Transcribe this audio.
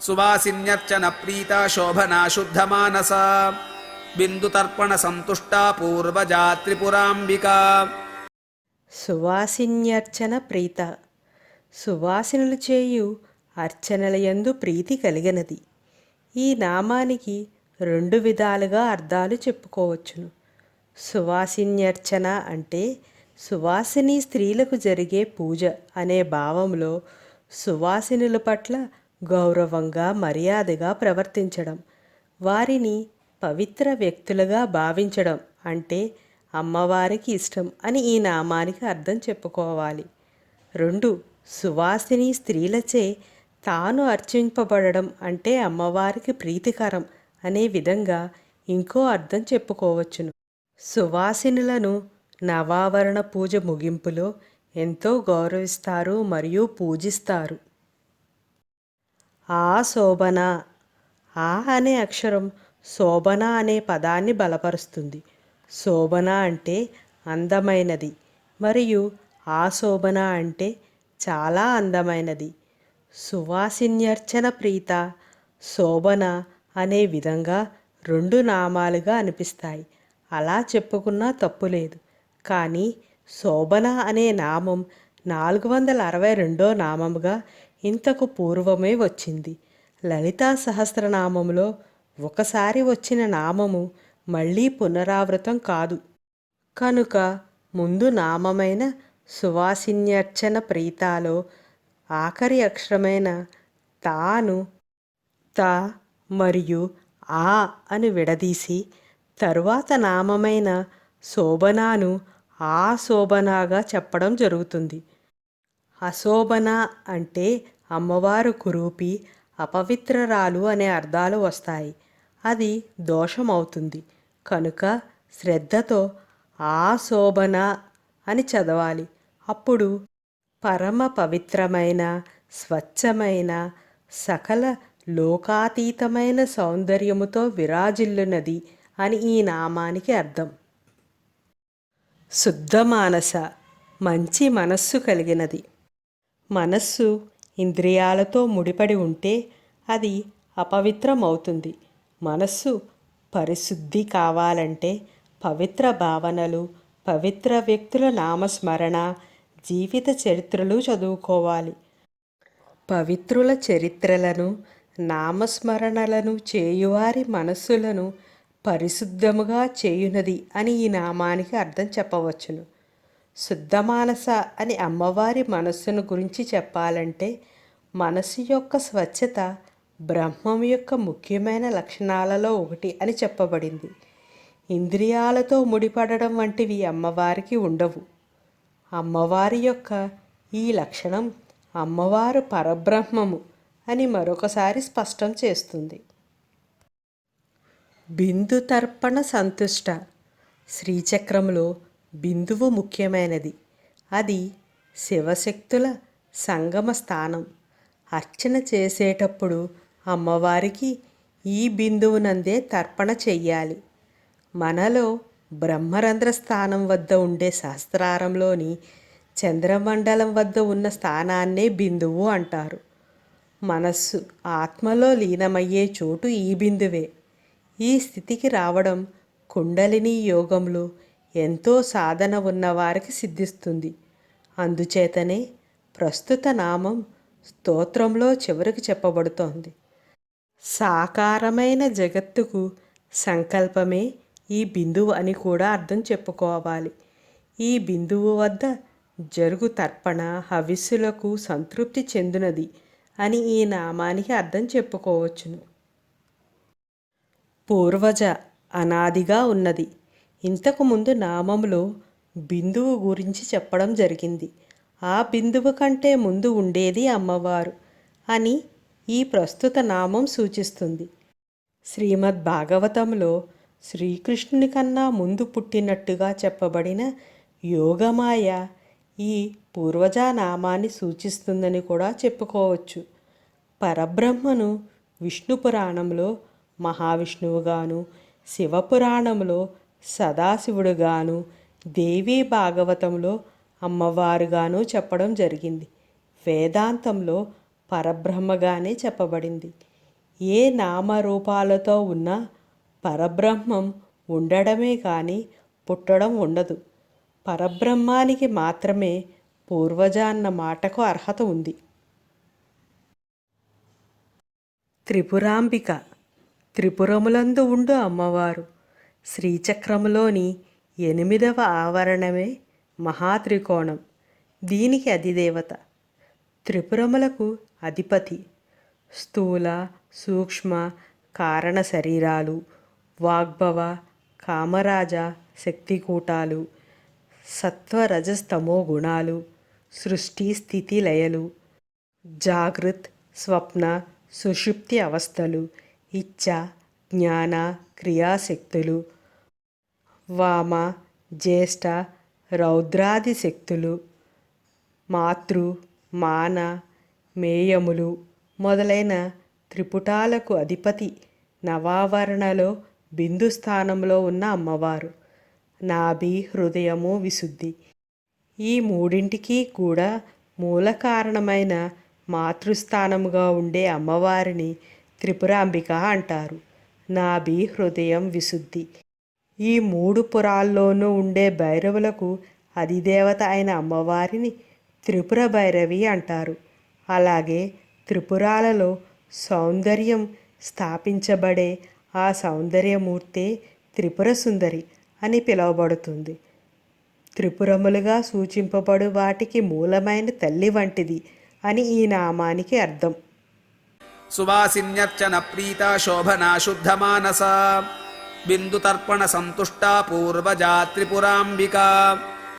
సువాసిన్యర్చన ప్రీత శోభనా శుద్ధమానస. బిందుతర్పణ సంతుష్టా పూర్వజా త్రిపురాంబికా సువాసిన్యర్చన ప్రీత. సువాసినులు చేయు అర్చనలయందు ప్రీతి కలిగినది. ఈ నామానికి రెండు విధాలుగా అర్థాలు చెప్పుకోవచ్చును. సువాసిన్యర్చన అంటే సువాసిని స్త్రీలకు జరిగే పూజ అనే భావంలో సువాసినుల పట్ల గౌరవంగా మర్యాదగా ప్రవర్తించడం. వారిని పవిత్ర వ్యక్తులుగా భావించడం అంటే అమ్మవారికి ఇష్టం అని ఈ నామానికి అర్థం చెప్పుకోవాలి. రెండు సువాసిని స్త్రీలచే తాను అర్చింపబడడం అంటే అమ్మవారికి ప్రీతికరం అనే విధంగా ఇంకో అర్థం చెప్పుకోవచ్చును. సువాసినులను నవావరణ పూజ ముగింపులో ఎంతో గౌరవిస్తారు మరియు పూజిస్తారు. ఆ శోభన. ఆ అనే అక్షరం శోభన అనే పదాన్ని బలపరుస్తుంది. శోభన అంటే అందమైనది మరియు ఆ శోభన అంటే చాలా అందమైనది. సువాసిన్యర్చన ప్రీత శోభన అనే విధంగా రెండు నామాలుగా అనిపిస్తాయి. అలా చెప్పుకున్నా తప్పులేదు కానీ శోభన అనే నామం నాలుగు వందల అరవై రెండో నామముగా ఇంతకు పూర్వమే వచ్చింది. లలితా సహస్రనామంలో ఒకసారి వచ్చిన నామము మళ్ళీ పునరావృతం కాదు. కనుక ముందు నామమైన సువాసిన్యర్చన ప్రీతాలో ఆఖరి అక్షరమైన తాను త మరియు ఆ అని విడదీసి తరువాత నామమైన శోభనాను ఆ శోభనాగా చెప్పడం జరుగుతుంది. అశోభన అంటే అమ్మవారు కురూపి అపవిత్రరాలు అనే అర్థాలు వస్తాయి. అది దోషమవుతుంది. కనుక శ్రద్ధతో ఆశోభన అని చదవాలి. అప్పుడు పరమ పవిత్రమైన స్వచ్ఛమైన సకల లోకాతీతమైన సౌందర్యముతో విరాజిల్లునది అని ఈ నామానికి అర్థం. శుద్ధ మానస మంచి మనస్సు కలిగినది. మనస్సు ఇంద్రియాలతో ముడిపడి ఉంటే అది అపవిత్రమవుతుంది. మనస్సు పరిశుద్ధి కావాలంటే పవిత్ర భావనలు పవిత్ర వ్యక్తుల నామస్మరణ జీవిత చరిత్రలు చదువుకోవాలి. పవిత్రుల చరిత్రలను నామస్మరణలను చేయువారి మనస్సులను పరిశుద్ధముగా చేయునది అని ఈ నామానికి అర్థం చెప్పవచ్చును. శుద్ధమానస అని అమ్మవారి మనస్సును గురించి చెప్పాలంటే మనసు యొక్క స్వచ్ఛత బ్రహ్మం యొక్క ముఖ్యమైన లక్షణాలలో ఒకటి అని చెప్పబడింది. ఇంద్రియాలతో ముడిపడడం వంటివి అమ్మవారికి ఉండవు. అమ్మవారి యొక్క ఈ లక్షణం అమ్మవారు పరబ్రహ్మము అని మరొకసారి స్పష్టం చేస్తుంది. బిందు తర్పణ సంతుష్ట. శ్రీచక్రంలో బిందువు ముఖ్యమైనది. అది శివశక్తుల సంగమ స్థానం. అర్చన చేసేటప్పుడు అమ్మవారికి ఈ బిందువునందే తర్పణ చెయ్యాలి. మనలో బ్రహ్మరంధ్ర స్థానం వద్ద ఉండే శాస్త్రారంలోని చంద్రమండలం వద్ద ఉన్న స్థానాన్నే బిందువు అంటారు. మనస్సు ఆత్మలో లీనమయ్యే చోటు ఈ బిందువే. ఈ స్థితికి రావడం కుండలిని యోగంలో ఎంతో సాధన ఉన్నవారికి సిద్ధిస్తుంది. అందుచేతనే ప్రస్తుత నామం స్తోత్రంలో చివరికి చెప్పబడుతోంది. సాకారమైన జగత్తుకు సంకల్పమే ఈ బిందువు అని కూడా అర్థం చెప్పుకోవాలి. ఈ బిందువు వద్ద జరుగు తర్పణ హవిస్సులకు సంతృప్తి చెందినది అని ఈ నామానికి అర్థం చెప్పుకోవచ్చును. పూర్వజ అనాదిగా ఉన్నది. ఇంతకు ముందు నామంలో బిందువు గురించి చెప్పడం జరిగింది. ఆ బిందువు కంటే ముందు ఉండేది అమ్మవారు అని ఈ ప్రస్తుత నామం సూచిస్తుంది. శ్రీమద్ భాగవతంలో శ్రీకృష్ణుని కన్నా ముందు పుట్టినట్టుగా చెప్పబడిన యోగమాయ ఈ పూర్వజా నామాన్ని సూచిస్తుందని కూడా చెప్పుకోవచ్చు. పరబ్రహ్మను విష్ణు పురాణంలో మహావిష్ణువుగాను శివపురాణంలో సదాశివుడుగాను దేవీ భాగవతంలో అమ్మవారుగాను చెప్పడం జరిగింది. వేదాంతంలో పరబ్రహ్మగానే చెప్పబడింది. ఏ నామరూపాలతో ఉన్నా పరబ్రహ్మం ఉండడమే కానీ పుట్టడం ఉండదు. పరబ్రహ్మానికి మాత్రమే పూర్వజ అన్న మాటకు అర్హత ఉంది. త్రిపురాంబిక త్రిపురములందు ఉండు అమ్మవారు. శ్రీచక్రములోని ఎనిమిదవ ఆవరణమే మహాత్రికోణం. దీనికి అధిదేవత. త్రిపురములకు అధిపతి. స్థూల సూక్ష్మ కారణ శరీరాలు వాగ్భవ కామరాజ శక్తికూటాలు సత్వరజస్తమో గుణాలు సృష్టి స్థితి లయలు జాగృత్ స్వప్న సుషుప్తి అవస్థలు ఇచ్చ జ్ఞాన క్రియాశక్తులు వామ జ్యేష్ఠ రౌద్రాది శక్తులు మాతృ మాన మేయములు మొదలైన త్రిపుటాలకు అధిపతి నవావరణలో బిందు స్థానంలో ఉన్న అమ్మవారు. నాభి హృదయము విశుద్ధి. ఈ మూడింటికి కూడా మూల కారణమైన మాతృస్థానముగా ఉండే అమ్మవారిని త్రిపురాంబిక అంటారు. నాభి హృదయం విశుద్ధి. ఈ మూడు పురాల్లోనూ ఉండే భైరవులకు అధిదేవత అయిన అమ్మవారిని త్రిపుర భైరవి అంటారు. అలాగే త్రిపురాలలో సౌందర్యం స్థాపించబడే ఆ సౌందర్యమూర్తే త్రిపుర సుందరి అని పిలువబడుతుంది. త్రిపురములుగా సూచింపబడు వాటికి మూలమైన తల్లి వంటిది అని ఈ నామానికి అర్థం. సువాసిన్యర్చన ప్రీత శోభనా శుద్ధమానస బిందుతర్పణ సంతుష్టా పూర్వజా త్రిపురాంబికా